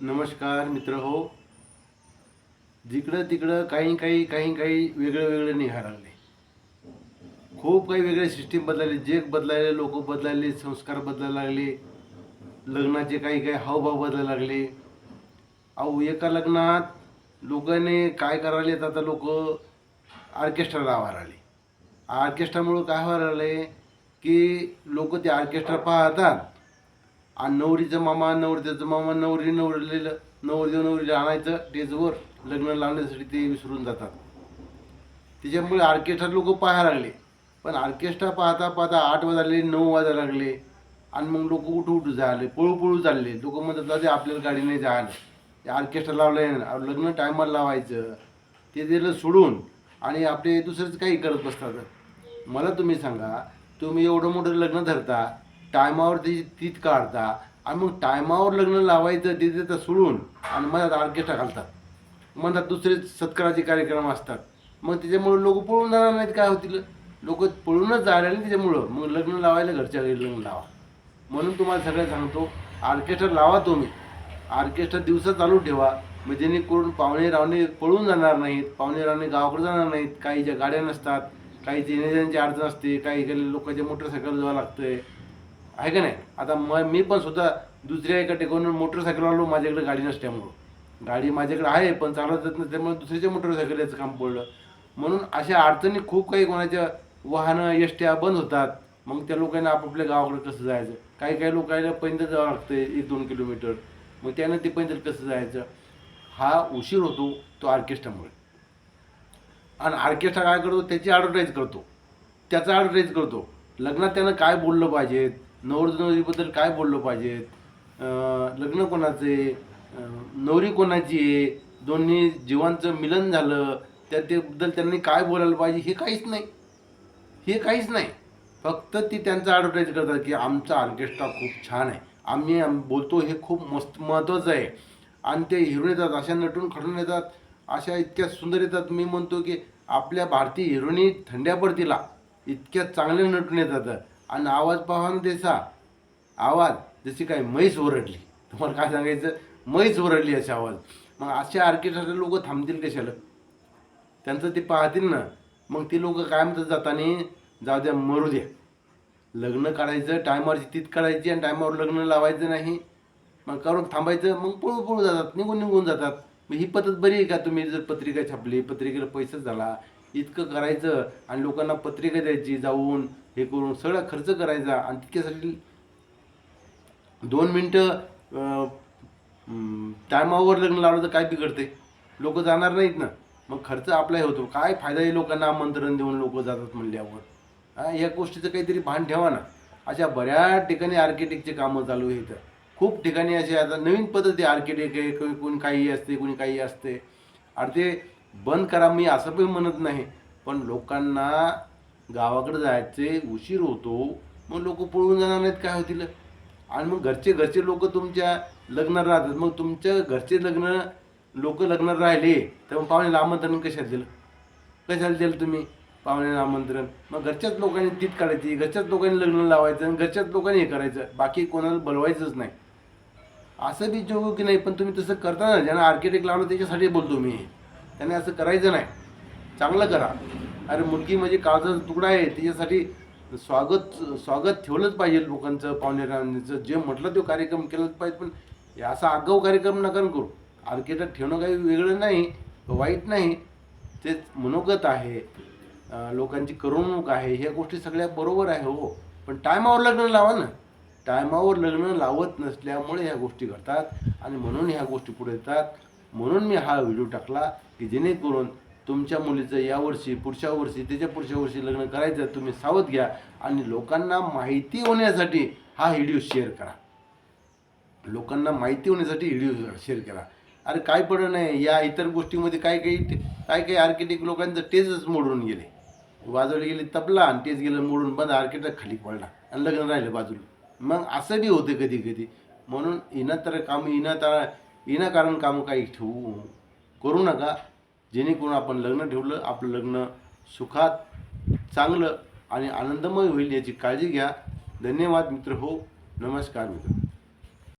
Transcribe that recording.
नमस्कार मित्र हो. जिकडं तिकडं काही काही काही काही वेगळं वेगळं निघायला लागले. खूप काही वेगळे सिस्टीम बदलायले जग बदलायले लोक बदलायले संस्कार बदलायला लागले. लग्नाचे काही काही हावभाव बदलायला लागले. अहो एका लग्नात लोकांनी काय करायला आता लोक ऑर्केस्ट्रा लावायला आले. ऑर्केस्ट्रामुळं काय व्हायला लागले की लोक ते ऑर्केस्ट्रा पाहतात. आणि नवरीचं मामा नवरीचं मामा नवरी नवरलेलं नवरदेव नवरीला आणायचं डेजवर लग्न लावण्यासाठी ते विसरून जातात. त्याच्यामुळे ऑर्केस्ट्रा लोक पाहायला लागले. पण ऑर्केस्ट्रा पाहता पाहता आठ वाजले नऊ वाजायला लागले. आणि मग लोक उठू उठू जायले पळू पळू चालले. लोक म्हणतात दादा आपल्याला गाडी नाही जायला. ते ऑर्केस्ट्रा लावलं लग्न टायमाला लावायचं. ते दिलं सोडून आणि आपले दुसरंच काही करत बसतात. मला तुम्ही सांगा तुम्ही एवढं मोठं लग्न धरता टायमावर त्याची तीत काढता आणि मग टायमावर लग्न लावायचं ते तर सोडून आणि मनात ऑर्केस्ट्रा घालतात म्हणतात दुसरे सत्काराचे कार्यक्रम असतात. मग त्याच्यामुळे लोक पळून जाणार नाहीत काय होतील? लोक पळूनच जायला नाही त्याच्यामुळं. मग लग्न लावायला घरच्या घरी लग्न लावा. म्हणून तुम्हाला सगळं सांगतो ऑर्केस्ट्रा लावा तुम्ही. ऑर्केस्ट्रा दिवसा चालू ठेवा. मग जेणेकरून पाहुणे रावणे पळून जाणार नाहीत पाहुणे रावणे गावाकडे जाणार नाहीत. काही ज्या गाड्या नसतात काही येण्याजाण्याची अडचण असते काही काही लोकांच्या मोटरसायकल जावं लागतं आहे आहे का नाही? आता मग मी पण सुद्धा दुसऱ्या एका ठिकाणून मोटरसायकल आलो माझ्याकडे गाडी नसल्यामुळं. गाडी माझ्याकडे आहे पण चालत येत त्यामुळे दुसऱ्याच्या मोटरसायकल याचं काम पडलं. म्हणून अशा अडचणी खूप काही कोणाच्या वाहनं एसट्या बंद होतात. मग त्या लोकांना आपापल्या गावाकडे कसं जायचं? काही काही लोकांना पैदल जावं लागतं एक दोन किलोमीटर. मग त्यानं ते पैदल कसं जायचं? हा उशीर होतो तो ऑर्केस्ट्रामुळे. आणि ऑर्केस्ट्रा काय करतो? त्याची ॲडव्हर्टाईज करतो. त्याचा ॲडव्हर्टाईज करतो. लग्नात त्यानं काय बोललं पाहिजेत? नवर नवरीबद्दल काय बोललं पाहिजेत लग्न कोणाचे? आहे नवरी कोणाची आहे? दोन्ही जीवांचं मिलन झालं त्या त्याबद्दल त्यांनी काय बोलायला पाहिजे हे काहीच नाही. हे काहीच नाही. फक्त ती त्यांचं ॲडव्हर्टाईज करतात की आमचा ऑर्केस्ट्रा खूप छान आहे. आम्ही बोलतो हे खूप मस्त महत्त्वाचं आहे. आणि ते हिरोईन येतात अशा नटून खडून येतात अशा इतक्या सुंदर येतात. मी म्हणतो की आपल्या भारतीय हिरोनी थंड्या पडतीला इतक्या चांगल्या नटून येतात. आणि आवाज पाहून देसा. त्याचा आवाज जशी काय म्हैस ओरडली. तुम्हाला काय सांगायचं? म्हैस ओरडली असे आवाज. मग अशा ऑर्केस्ट्राचे लोक थांबतील कशाला? त्यांचं ते पाहतील ना. मग ते लोक काय म्हणतात जाताना जाऊ द्या मरू द्या. लग्न काढायचं टायमावरची तीत काढायची आणि टायमावर लग्न लावायचं नाही. मग करून थांबायचं मग पळू पळू जातात निघून निघून जातात. मग ही पद्धत बरी आहे का? तुम्ही जर पत्रिका छापली पत्रिकेला पैसा झाला इतकं करायचं आणि लोकांना पत्रिका द्यायची जाऊन हे करून सगळा खर्च करायचा आणि तितक्यासाठी दोन मिनटं टायमावर लग्न लावलं तर काय बिघडते? लोक जाणार नाहीत ना. मग खर्च आपलाही होतो. काय फायदा आहे लोकांना आमंत्रण देऊन लोक जातात म्हणल्यावर? या गोष्टीचं काहीतरी भान ठेवा ना. अशा बऱ्याच ठिकाणी आर्किटेक्टचे कामं चालू आहेत खूप ठिकाणी असे आता नवीन पद्धती आर्किटेक्ट आहे कोणी कोणी काही असते कोणी काही असते. आणि ते बंद करा मी असं पण म्हणत नाही. पण लोकांना गावाकडे जायचे उशीर होतो मग लोक पळून जाणार नाहीत काय होतील? आणि मग घरचे घरचे लोक तुमच्या लग्नात राहतात. मग तुमच्या घरचे लग्न लोक लग्नात राहिले तर मग पाहुण्याला आमंत्रण कशाला दिलं? कशाला दिलं तुम्ही? पाहुण्याला आमंत्रण. मग घरच्याच लोकांनी तीत काढायची घरच्याच लोकांनी लग्न लावायचं आणि घरच्याच लोकांनी हे करायचं. बाकी कोणाला बोलवायचंच नाही. असं बी जोग की नाही पण तुम्ही तसं करता ना. ज्यांना आर्किटेक्ट लावलं त्याच्यासाठी बोलतो मी. त्याने असं करायचं नाही. चांगलं करा. अरे मुलगी म्हणजे काळजाचा तुकडा आहे त्याच्यासाठी स्वागत स्वागत ठेवलंच पाहिजे लोकांचं पाहुणेरांचं जे म्हटलं तो कार्यक्रम केलाच पाहिजे पण असा आगाऊ कार्यक्रम नका करू. आरकेटात ठेवणं काही वेगळं नाही वाईट नाही. ते मनोगत आहे लोकांची करमणूक आहे ह्या गोष्टी सगळ्या बरोबर आहे हो. पण टायमावर लग्न लावा ना. टायमावर लग्न लावत नसल्यामुळे ह्या गोष्टी घडतात आणि म्हणून ह्या गोष्टी पुढे येतात. म्हणून मी हा व्हिडिओ टाकला की जेणेकरून तुमच्या मुलीचं यावर्षी पुढच्या वर्षी त्याच्या पुढच्या वर्षी लग्न करायचं तुम्ही सावध घ्या आणि लोकांना माहिती होण्यासाठी हा व्हिडिओ शेअर करा. लोकांना माहिती होण्यासाठी व्हिडिओ शेअर करा. अरे काय पडलं नाही या इतर गोष्टीमध्ये काय काही काय काही आर्किटेक्ट लोकांचं टेजच मोडून गेले. बाजूला गेले तबला आणि टेज गेलं मोडून बंद आर्किटेक्ट खाली पडला आणि लग्न राहिलं बाजूला. मग असं बी होतं कधी कधी. म्हणून इनातर कामं इनातारा इनाकारण कामं काही ठेवू करू नका. जेणेकरून आपण लग्न ठेवलं आपलं लग्न सुखात चांगलं आणि आनंदमय होईल याची काळजी घ्या. धन्यवाद मित्र हो नमस्कार मित्र.